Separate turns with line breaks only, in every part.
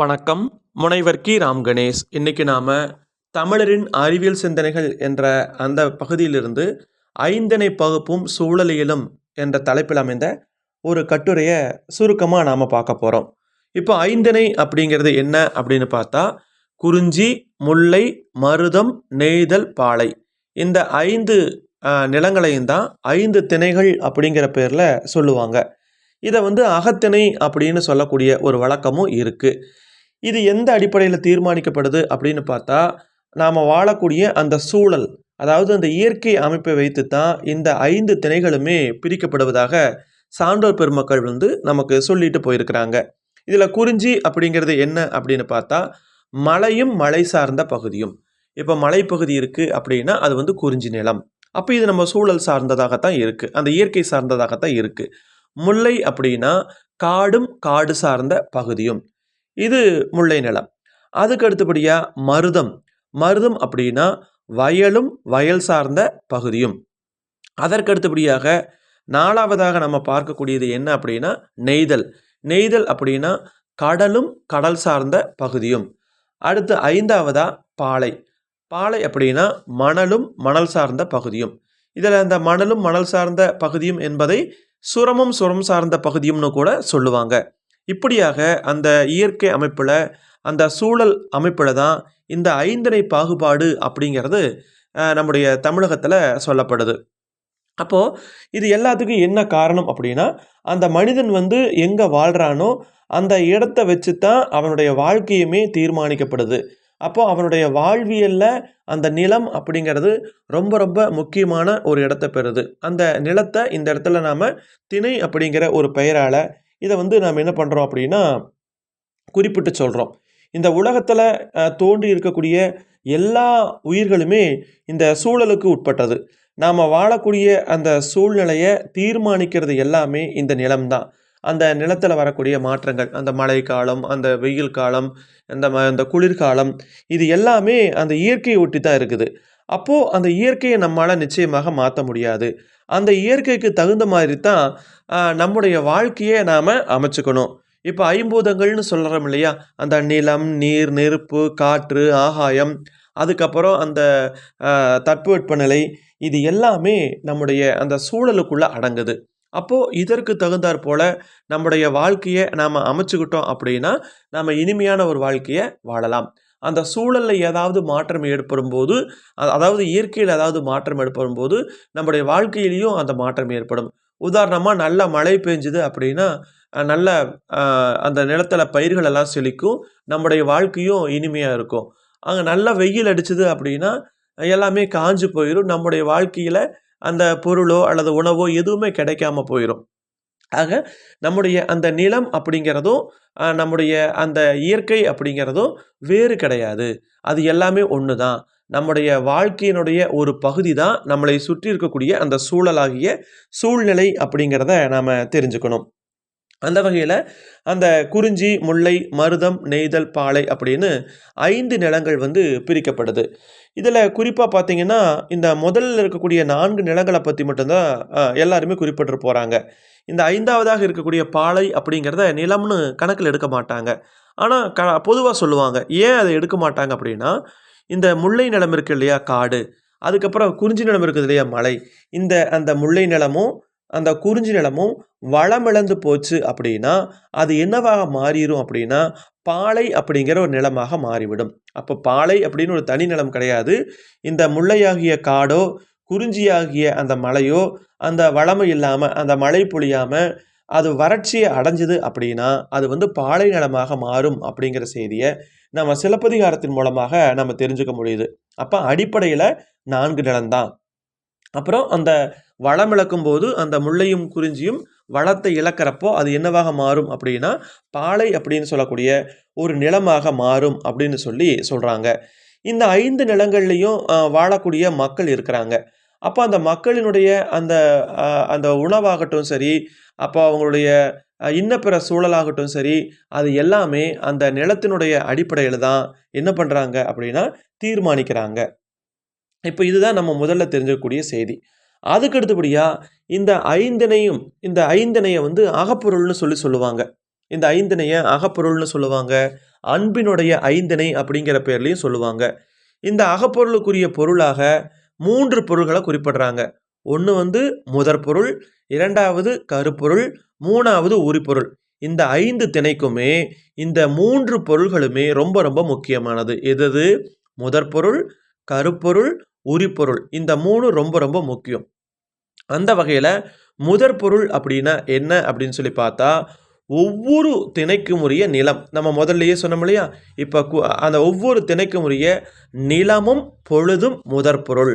வணக்கம். முனைவர் கி. ராம் கணேஷ். இன்னைக்கு நாம் தமிழரின் அறிவியல் சிந்தனைகள் என்ற அந்த பகுதியிலிருந்து ஐந்தனை பகுப்பும் சூழலியலும் என்ற தலைப்பில் அமைந்த ஒரு கட்டுரையை சுருக்கமாக நாம் பார்க்க போகிறோம் இப்போ ஐந்தனை அப்படிங்கிறது என்ன அப்படின்னு பார்த்தா குறிஞ்சி முல்லை மருதம் நெய்தல் பாலை. இந்த ஐந்து நிலங்களையும் தான் ஐந்து திணைகள் அப்படிங்கிற பேரில் சொல்லுவாங்க. இதை வந்து அகத்திணை அப்படின்னு சொல்லக்கூடிய ஒரு வழக்கமும் இருக்குது இது எந்த அடிப்படையில் தீர்மானிக்கப்படுது அப்படின்னு பார்த்தா நாம் வாழக்கூடிய அந்த சூழல் அதாவது அந்த இயற்கை அமைப்பை வைத்து தான் இந்த ஐந்து திணைகளுமே பிரிக்கப்படுவதாக சான்றோர் பெருமக்கள் வந்து நமக்கு சொல்லிட்டு போயிருக்கிறாங்க. இதில் குறிஞ்சி அப்படிங்கிறது என்ன அப்படின்னு பார்த்தா மலையும் மலை சார்ந்த பகுதியும். இப்போ மலைப்பகுதி இருக்குது அப்படின்னா அது வந்து குறிஞ்சி நிலம். அப்போ இது நம்ம சூழல் சார்ந்ததாகத்தான் இருக்குது அந்த இயற்கை சார்ந்ததாகத்தான் இருக்குது முல்லை அப்படின்னா காடும் காடு சார்ந்த பகுதியும். இது முல்லை நிலம். அதுக்கு அடுத்தபடியாக மருதம். மருதம் அப்படின்னா வயலும் வயல் சார்ந்த பகுதியும். அதற்கு அடுத்தபடியாக நாலாவதாக நம்ம பார்க்கக்கூடியது என்ன அப்படின்னா நெய்தல். நெய்தல் அப்படின்னா கடலும் கடல் சார்ந்த பகுதியும். அடுத்து ஐந்தாவதா பாலை. பாலை அப்படின்னா மணலும் மணல் சார்ந்த பகுதியும். இதில் அந்த மணலும் மணல் சார்ந்த பகுதியும் என்பதை சுரமும் சுரம் சார்ந்த பகுதியும்னு கூட சொல்லுவாங்க. இப்படியாக அந்த இயற்கை அமைப்பில் அந்த சூழல் அமைப்பில் தான் இந்த ஐந்தனை பாகுபாடு அப்படிங்கிறது நம்முடைய தமிழகத்தில் சொல்லப்படுது. அப்போது இது எல்லாத்துக்கும் என்ன காரணம் அப்படின்னா அந்த மனிதன் வந்து எங்கே வாழ்கிறானோ அந்த இடத்த வச்சு தான் அவனுடைய வாழ்க்கையுமே தீர்மானிக்கப்படுது. அப்போது அவனுடைய வாழ்வியலில் அந்த நிலம் அப்படிங்கிறது ரொம்ப ரொம்ப முக்கியமான ஒரு இடத்த பெறுது. அந்த நிலத்தை இந்த இடத்துல நாம் திணை அப்படிங்கிற ஒரு பெயரால் இதை வந்து நாம் என்ன பண்ணுறோம் அப்படின்னா குறிப்பிட்டு சொல்கிறோம் இந்த உலகத்தில் தோன்றி இருக்கக்கூடிய எல்லா உயிர்களுமே இந்த சூழலுக்கு உட்பட்டது. நாம் வாழக்கூடிய அந்த சூழ்நிலையை தீர்மானிக்கிறது எல்லாமே இந்த நிலம்தான். அந்த நிலத்தில் வரக்கூடிய மாற்றங்கள் அந்த மழை காலம் அந்த வெயில் காலம் அந்த ம அந்த குளிர்காலம் இது எல்லாமே அந்த இயற்கையை ஒட்டி தான் இருக்குது. அப்போது அந்த இயற்கையை நம்மளால் நிச்சயமாக மாற்ற முடியாது. அந்த இயற்கைக்கு தகுந்த மாதிரி தான் நம்முடைய வாழ்க்கையை நாம் அமைச்சுக்கணும். இப்போ ஐம்பூதங்கள்னு சொல்கிறோம் இல்லையா? அந்த நிலம் நீர் நெருப்பு காற்று ஆகாயம் அதுக்கப்புறம் அந்த ஆஹ், தட்பவெப்பநிலை இது எல்லாமே நம்முடைய அந்த சூழலுக்குள்ளே அடங்குது. அப்போது இதற்கு தகுந்தாற் போல் நம்முடைய வாழ்க்கையை நாம் அமைச்சுக்கிட்டோம் அப்படின்னா நம்ம இனிமையான ஒரு வாழ்க்கையை வாழலாம். அந்த சூழலில் ஏதாவது மாற்றம் ஏற்படும் போது அதாவது இயற்கையில் ஏதாவது மாற்றம் ஏற்படும் போது நம்முடைய வாழ்க்கையிலையும் அந்த மாற்றம் ஏற்படும். உதாரணமாக நல்ல மழை பெஞ்சுது அப்படின்னா நல்ல அந்த நிலத்தில் பயிர்கள் எல்லாம் செழிக்கும் நம்முடைய வாழ்க்கையும் இனிமையாக இருக்கும். அங்கே நல்ல வெயில் அடிச்சுது அப்படின்னா எல்லாமே காஞ்சு போயிடும் நம்முடைய வாழ்க்கையில் அந்த பொருளோ அல்லது உணவோ எதுவுமே கிடைக்காம போயிடும் ஆக நம்முடைய அந்த நிலம் அப்படிங்கிறதும் நம்முடைய அந்த இயற்கை அப்படிங்கிறதும் வேறு கிடையாது. அது எல்லாமே ஒன்று தான் நம்முடைய வாழ்க்கையினுடைய ஒரு பகுதி தான் நம்மளை சுற்றி இருக்கக்கூடிய அந்த சூழலாகிய சூழ்நிலை அப்படிங்கிறத நாம் தெரிஞ்சுக்கணும். அந்த வகையில் அந்த குறிஞ்சி முல்லை மருதம் நெய்தல் பாலை அப்படின்னு ஐந்து நிலங்கள் வந்து பிரிக்கப்படுது இதில் குறிப்பாக பார்த்தீங்கன்னா இந்த முதல்ல இருக்கக்கூடிய நான்கு நிலங்களை பற்றி மட்டும்தான் எல்லாருமே குறிப்பிட்டு போகிறாங்க இந்த ஐந்தாவதாக இருக்கக்கூடிய பாலை அப்படிங்கிறத நிலம்னு கணக்கில் எடுக்க மாட்டாங்க. ஆனால் க பொதுவாக சொல்லுவாங்க ஏன் அதை எடுக்க மாட்டாங்க அப்படின்னா இந்த முல்லை நிலம் இருக்கு இல்லையா காடு. அதுக்கப்புறம் குறிஞ்சி நிலம் இருக்குது இல்லையா மலை. இந்த அந்த முல்லை நிலமும் அந்த குறிஞ்சி நிலமும் வளமிழந்து போச்சு அப்படின்னா அது என்னவாக மாறிடும் அப்படின்னா பாலை அப்படிங்கிற ஒரு நிலமாக மாறிவிடும். அப்போ பாலை அப்படின்னு ஒரு தனி நிலம் கிடையாது. இந்த முல்லையாகிய காடோ குறிஞ்சியாகிய அந்த மலையோ அந்த வளமை இல்லாமல் அந்த மழை பொழியாமல் அது வறட்சியை அடைஞ்சது அப்படின்னா அது வந்து பாலை நிலமாக மாறும் அப்படிங்கிற செய்தியை நம்ம சிலப்பதிகாரத்தின் மூலமாக நம்ம தெரிஞ்சுக்க முடியுது. அப்போ அடிப்படையில் நான்கு நிலம்தான். அப்புறம் அந்த வளம் இழக்கும் போது அந்த முள்ளையும் குறிஞ்சியும் வளத்தை இழக்கிறப்போ அது என்னவாக மாறும் அப்படின்னா பாலை அப்படின்னு சொல்லக்கூடிய ஒரு நிலமாக மாறும் அப்படின்னு சொல்லி சொல்கிறாங்க இந்த ஐந்து நிலங்கள்லையும் வாழக்கூடிய மக்கள் இருக்கிறாங்க. அப்போ அந்த மக்களினுடைய அந்த அந்த உணவாகட்டும் சரி அப்போ அவங்களுடைய இன்னப்பிற சூழலாகட்டும் சரி அது எல்லாமே அந்த நிலத்தினுடைய அடிப்படையில் தான் என்ன பண்ணுறாங்க அப்படின்னா தீர்மானிக்கிறாங்க. இப்போ இதுதான் நம்ம முதல்ல தெரிஞ்சக்கூடிய செய்தி. அதுக்கு அடுத்தபடியாக இந்த ஐந்தினையும் இந்த ஐந்தினையை வந்து அகப்பொருள்னு சொல்லி சொல்லுவாங்க. இந்த ஐந்தினையை அகப்பொருள்னு சொல்லுவாங்க. அன்பினுடைய ஐந்திணை அப்படிங்கிற பேர்லையும் சொல்லுவாங்க. இந்த அகப்பொருளுக்குரிய பொருளாக மூன்று பொருள்களை குறிப்பிடுறாங்க. ஒன்று வந்து முதற் பொருள் இரண்டாவது கருப்பொருள் மூணாவது உரிப்பொருள். இந்த ஐந்து திணைக்குமே இந்த மூன்று பொருள்களுமே ரொம்ப ரொம்ப முக்கியமானது. எது முதற் பொருள் கருப்பொருள் உரிப்பொருள். இந்த மூணு ரொம்ப ரொம்ப முக்கியம். அந்த வகையில் முதற் பொருள் அப்படின்னா என்ன அப்படின்னு சொல்லி பார்த்தா ஒவ்வொரு திணைக்கும் உரிய நிலம். நம்ம முதல்லையே சொன்னோம் இல்லையா? இப்போ அந்த ஒவ்வொரு திணைக்கும் உரிய நிலமும் பொழுதும் முதற் பொருள்.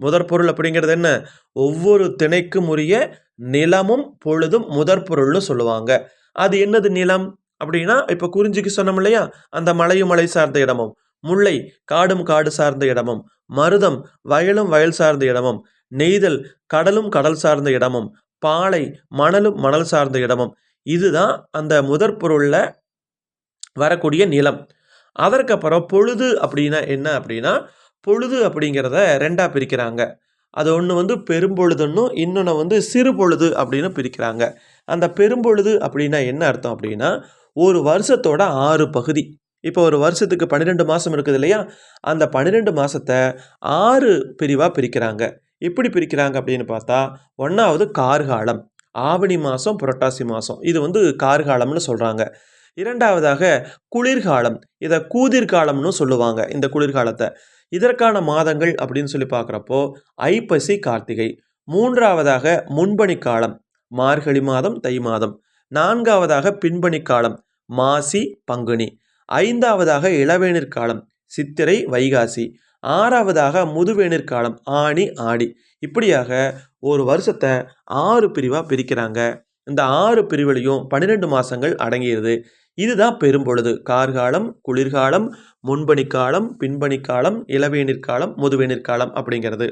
முதற் பொருள் அப்படிங்கிறது என்ன? ஒவ்வொரு திணைக்கும் உரிய நிலமும் பொழுதும் முதற் பொருள்னு சொல்லுவாங்க. அது என்னது நிலம்? அப்படின்னா இப்போ குறிஞ்சிக்கு சொன்னோம் இல்லையா? அந்த மலையும் மலை சார்ந்த இடமும். முல்லை காடும் காடு சார்ந்த இடமும் மருதம் வயலும் வயல் சார்ந்த இடமும் நெய்தல் கடலும் கடல் சார்ந்த இடமும் பாலை மணலும் மணல் சார்ந்த இடமும். இதுதான் அந்த முதற் பொருளில் வரக்கூடிய நிலம். அதற்கப்புறம் பொழுது அப்படின்னா என்ன அப்படின்னா பொழுது அப்படிங்கிறத ரெண்டாக பிரிக்கிறாங்க. அது ஒன்று வந்து பெரும்பொழுதுன்னும் இன்னொன்று வந்து சிறு பொழுது அப்படின்னு பிரிக்கிறாங்க. அந்த பெரும்பொழுது அப்படின்னா என்ன அர்த்தம் அப்படின்னா ஒரு வருஷத்தோட ஆறு பகுதி. இப்போ ஒரு வருஷத்துக்கு பன்னிரெண்டு மாதம் இருக்குது இல்லையா? அந்த பன்னிரெண்டு மாதத்தை ஆறு பிரிவாக பிரிக்கிறாங்க. எப்படி பிரிக்கிறாங்க அப்படின்னு பார்த்தா ஒன்றாவது கார்காலம். ஆவணி மாதம் புரட்டாசி மாதம் இது வந்து கார்காலம்னு சொல்கிறாங்க இரண்டாவதாக குளிர்காலம். இதை கூதிர்காலம்னு சொல்லுவாங்க இந்த குளிர்காலத்தை. இதற்கான மாதங்கள் அப்படின்னு சொல்லி பார்க்குறப்போ ஐப்பசி கார்த்திகை. மூன்றாவதாக முன்பணி காலம் மார்கழி மாதம் தை மாதம். நான்காவதாக பின்பணி காலம் மாசி பங்குனி. ஐந்தாவதாக இளவேனிற் காலம் சித்திரை வைகாசி. ஆறாவதாக முதுவேனிற் காலம் ஆணி ஆடி. இப்படியாக ஒரு வருஷத்தை ஆறு பிரிவாக பிரிக்கிறாங்க. இந்த ஆறு பிரிவுலையும் பன்னிரெண்டு மாதங்கள் அடங்கியது. இதுதான் பெரும்பொழுது கார்காலம் குளிர்காலம் முன்பணி காலம் பின்பணி காலம் அப்படிங்கிறது.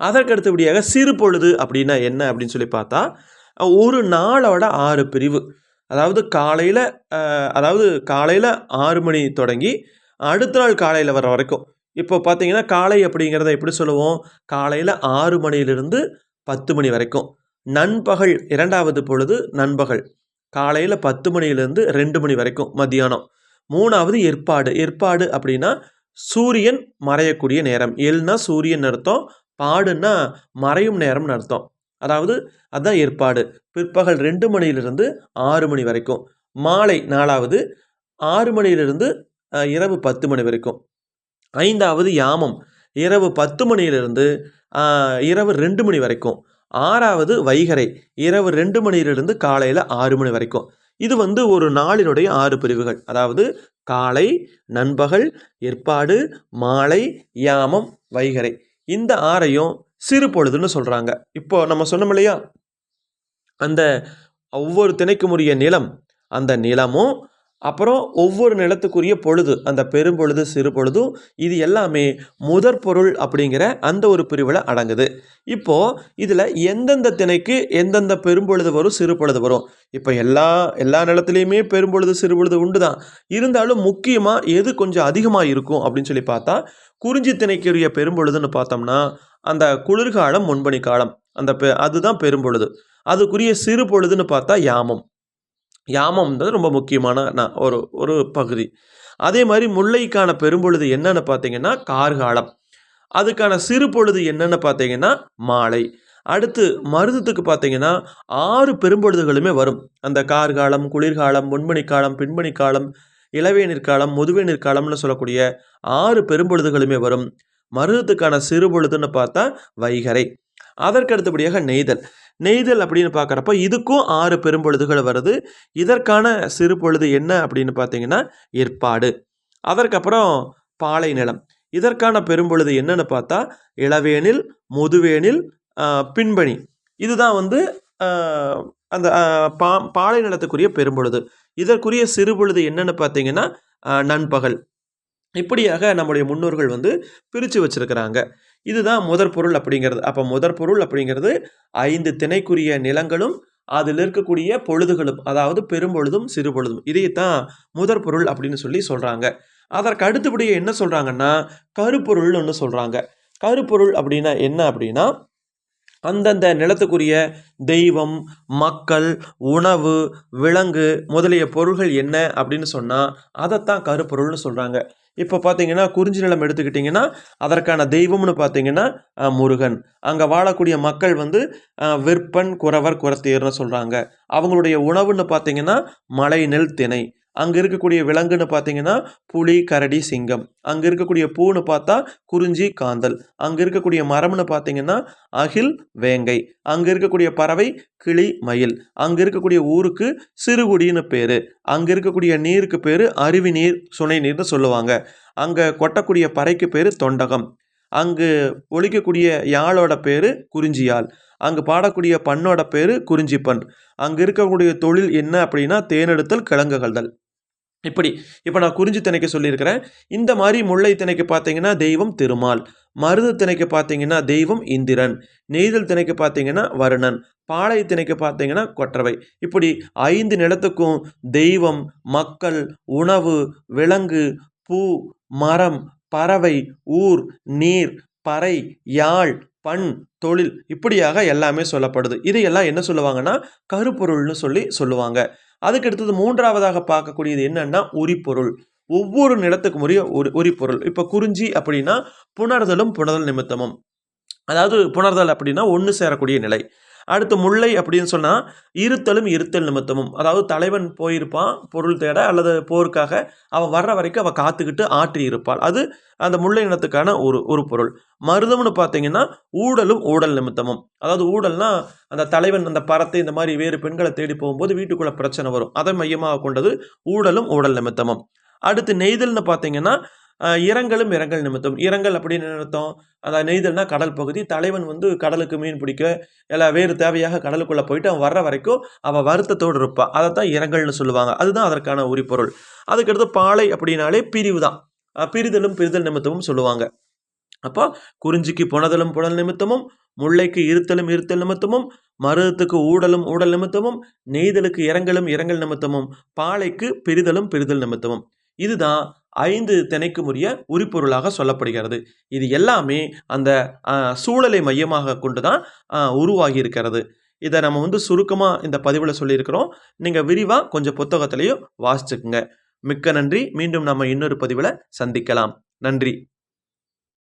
அதற்கு அடுத்தபடியாக சிறு பொழுது அப்படின்னா என்ன அப்படின்னு சொல்லி பார்த்தா ஒரு நாளோட ஆறு பிரிவு. அதாவது காலையில் அதாவது காலையில் ஆறு மணி தொடங்கி அடுத்த நாள் காலையில் வர வரைக்கும். இப்போ பார்த்தீங்கன்னா காலை அப்படிங்கிறத எப்படி சொல்லுவோம்? காலையில் ஆறு மணியிலிருந்து பத்து மணி வரைக்கும். நண்பகல் இரண்டாவது பொழுது நண்பகல். காலையில் பத்து மணியிலேருந்து ரெண்டு மணி வரைக்கும் மத்தியானம். மூணாவது ஏற்பாடு. ஏற்பாடு அப்படின்னா சூரியன் மறையக்கூடிய நேரம். எல்னா சூரியன் அர்த்தம் பாடுன்னா மறையும் நேரம்னு அர்த்தம். அதாவது அதுதான் ஏற்பாடு. பிற்பகல் ரெண்டு மணியிலிருந்து ஆறு மணி வரைக்கும். மாலை நாலாவது ஆறு மணியிலிருந்து இரவு பத்து மணி வரைக்கும். ஐந்தாவது யாமம் இரவு பத்து மணியிலிருந்து இரவு ரெண்டு மணி வரைக்கும். ஆறாவது வைகரை இரவு ரெண்டு மணியிலிருந்து காலையில் ஆறு மணி வரைக்கும். இது வந்து ஒரு நாளினுடைய ஆறு பிரிவுகள். அதாவது காலை நண்பகல் ஏற்பாடு மாலை யாமம் வைகரை. இந்த ஆறையும் சிறு பொழுதுன்னு சொல்கிறாங்க இப்போ நம்ம சொன்னோம் இல்லையா? அந்த ஒவ்வொரு திணைக்கும் உரிய நிலம் அந்த நிலமும் அப்புறம் ஒவ்வொரு நிலத்துக்குரிய பொழுது அந்த பெரும்பொழுது சிறு பொழுதும் இது எல்லாமே முதற் பொருள் அப்படிங்கிற அந்த ஒரு பிரிவில் அடங்குது. இப்போது இதில் எந்தெந்த திணைக்கு எந்தெந்த பெரும்பொழுது வரும் சிறு பொழுது வரும்? இப்போ எல்லா எல்லா நிலத்துலேயுமே பெரும்பொழுது சிறு பொழுது உண்டு தான் இருந்தாலும் முக்கியமாக எது கொஞ்சம் அதிகமாக இருக்கும் அப்படின்னு சொல்லி பார்த்தா குறிஞ்சி திணைக்குரிய பெரும்பொழுதுன்னு பார்த்தோம்னா அந்த குளிர்காலம் முன்பணி காலம் அந்த பெ அதுதான் பெரும்பொழுது அதுக்குரிய சிறு பொழுதுன்னு பார்த்தா யாமம். யாமம்ன்றது ரொம்ப முக்கியமான நான் ஒரு ஒரு பகுதி. அதே மாதிரி முல்லைக்கான பெரும்பொழுது என்னென்னு பார்த்தீங்கன்னா கார்காலம். அதுக்கான சிறு பொழுது என்னென்னு பார்த்தீங்கன்னா மாலை. அடுத்து மருதத்துக்கு பார்த்தீங்கன்னா ஆறு பெரும்பொழுதுகளுமே வரும். அந்த கார்காலம் குளிர்காலம் முன்மணிக்காலம் காலம் பின்பணி காலம் சொல்லக்கூடிய ஆறு பெரும்பொழுதுகளுமே வரும். மருதத்துக்கான சிறு பொழுதுன்னு பார்த்தா வைகரை. அதற்கு அடுத்தபடியாக நெய்தல். நெய்தல் அப்படின்னு பார்க்குறப்ப இதுக்கும் ஆறு பெரும்பொழுதுகள் வருது. இதற்கான சிறு பொழுது என்ன அப்படின்னு பார்த்தீங்கன்னா ஏற்பாடு. அதற்கப்புறம் பாலை நிலம். இதற்கான பெரும்பொழுது என்னன்னு பார்த்தா இளவேனில் முதுவேனில் பின்பணி இதுதான் வந்து அந்த பா பாலை நிலத்துக்குரிய பெரும்பொழுது. இதற்குரிய சிறு பொழுது என்னென்னு பார்த்தீங்கன்னா நண்பகல். இப்படியாக நம்முடைய முன்னோர்கள் வந்து பிரித்து வச்சுருக்கிறாங்க. இதுதான் முதற் பொருள் அப்படிங்கிறது. அப்போ முதற் பொருள் அப்படிங்கிறது ஐந்து திணைக்குரிய நிலங்களும் அதில் இருக்கக்கூடிய பொழுதுகளும் அதாவது பெரும்பொழுதும் சிறுபொழுதும். இதைத்தான் முதற் பொருள் அப்படின்னு சொல்லி சொல்கிறாங்க அதற்கு அடுத்தபடியே என்ன சொல்கிறாங்கன்னா கருப்பொருள்னு ஒன்று சொல்கிறாங்க கருப்பொருள் அப்படின்னா என்ன அப்படின்னா அந்தந்த நிலத்துக்குரிய தெய்வம் மக்கள் உணவு விலங்கு முதலிய பொருள்கள் என்ன அப்படின்னு சொன்னால் அதைத்தான் கருப்பொருள்னு சொல்கிறாங்க இப்போ பார்த்தீங்கன்னா குறிஞ்சி நிலம் எடுத்துக்கிட்டிங்கன்னா அதற்கான தெய்வம்னு பார்த்தீங்கன்னா முருகன். அங்கே வாழக்கூடிய மக்கள் வந்து விற்பன் குறவர் குறத்தீர்னு சொல்கிறாங்க அவங்களுடைய உணவுன்னு பார்த்தீங்கன்னா மலை நெல் திணை. அங்கே இருக்கக்கூடிய விலங்குன்னு பார்த்தீங்கன்னா புலி கரடி சிங்கம். அங்கே இருக்கக்கூடிய பூன்னு பார்த்தா குறிஞ்சி காந்தல். அங்கே இருக்கக்கூடிய மரம்னு பார்த்தீங்கன்னா அகில் வேங்கை. அங்கே இருக்கக்கூடிய பறவை கிளி மயில். அங்கே இருக்கக்கூடிய ஊருக்கு சிறுகுடின்னு பேர். அங்கே இருக்கக்கூடிய நீருக்கு பேர் அருவி நீர் சுனை நீர்னு சொல்லுவாங்க. அங்கே கொட்டக்கூடிய பறைக்கு பேர் தொண்டகம். அங்கு ஒலிக்கக்கூடிய யாழோட பேர் குறிஞ்சியாழ் அங்கு பாடக்கூடிய பண்ணோட பேர் குறிஞ்சிப்பண். அங்கே இருக்கக்கூடிய தொழில் என்ன அப்படின்னா தேனெடுத்தல் கிழங்குகள்தல். இப்படி இப்போ நான் குறிஞ்சி திணைக்க சொல்லியிருக்கிறேன். இந்த மாதிரி முல்லை திணைக்கு பார்த்தீங்கன்னா தெய்வம் திருமால். மருது திணைக்கு பார்த்தீங்கன்னா தெய்வம் இந்திரன். நெய்தல் திணைக்கு பார்த்தீங்கன்னா வருணன். பாளை திணைக்கு பார்த்தீங்கன்னா கொற்றவை. இப்படி ஐந்து நிலத்துக்கும் தெய்வம் மக்கள் உணவு விலங்கு பூ மரம் பறவை ஊர் நீர் பறை யாழ் பண் தொழில் இப்படியாக எல்லாமே சொல்லப்படுது. இதையெல்லாம் என்ன சொல்லுவாங்கன்னா கருப்பொருள்னு சொல்லி சொல்லுவாங்க. அதுக்கு அடுத்தது மூன்றாவதாக பார்க்கக்கூடியது என்னன்னா உரிப்பொருள். ஒவ்வொரு நிலத்துக்கும் உரிய ஒரு உரிப்பொருள். இப்போ குறிஞ்சி அப்படின்னா புணர்தலும் புணர்தல் நிமித்தமும். அதாவது புணர்தல் அப்படின்னா ஒன்று சேரக்கூடிய நிலை. அடுத்து முல்லை அப்படின்னு சொன்னால் இருத்தலும் இருத்தல் நிமித்தமும். அதாவது தலைவன் போயிருப்பான் பொருள் தேட அல்லது போருக்காக அவன் வர்ற வரைக்கும் அவள் காத்துக்கிட்டு ஆற்றி இருப்பாள். அது அந்த முல்லை இனத்துக்கான ஒரு ஒரு பொருள். மருதம்னு பார்த்தீங்கன்னா ஊடலும் ஊடல் நிமித்தமும். அதாவது ஊடல்னா அந்த தலைவன் அந்த பறத்தை இந்த மாதிரி வேறு பெண்களை தேடி போகும்போது வீட்டுக்குள்ள பிரச்சனை வரும். அதை மையமாக கொண்டது ஊடலும் ஊடல் நிமித்தமும். அடுத்து நெய்தல்னு பார்த்தீங்கன்னா இரங்கலும் இரங்கல் நிமித்தம். இரங்கல் அப்படின்னு நிமித்தம் அந்த நெய்தல்னா கடல் பகுதி. தலைவன் வந்து கடலுக்கு மீன் பிடிக்க எல்லா வேறு தேவையாக கடலுக்குள்ளே போயிட்டு அவன் வர்ற வரைக்கும் அவள் வருத்தத்தோடு இருப்பாள் அதை தான் இரங்கல்னு சொல்லுவாங்க. அதுதான் அதற்கான உரிப்பொருள் அதுக்கடுத்து பாலை அப்படின்னாலே பிரிவு தான். பிரிதலும் பிரிதல் நிமித்தமும் சொல்லுவாங்க. அப்போ குறிஞ்சிக்கு புனதலும் புனல் நிமித்தமும் முல்லைக்கு இருத்தலும் இருத்தல் நிமித்தமும் மருதத்துக்கு ஊடலும் ஊடல் நிமித்தமும் நெய்தலுக்கு இரங்கலும் இரங்கல் நிமித்தமும் பாலைக்கு பிரிதலும் பிரிதல் நிமித்தமும். இதுதான் ஐந்து திணைக்கும் உரிய உரிப்பொருளாக சொல்லப்படுகிறது. இது எல்லாமே அந்த சூழலை மையமாக கொண்டு தான் உருவாகி இருக்கிறது இதை நம்ம வந்து சுருக்கமாக இந்த பதிவில் சொல்லியிருக்கிறோம். நீங்கள் விரிவாக கொஞ்சம் புத்தகத்திலையும் வாசிச்சுக்குங்க. மிக்க நன்றி. மீண்டும் நம்ம இன்னொரு பதிவில் சந்திக்கலாம். நன்றி.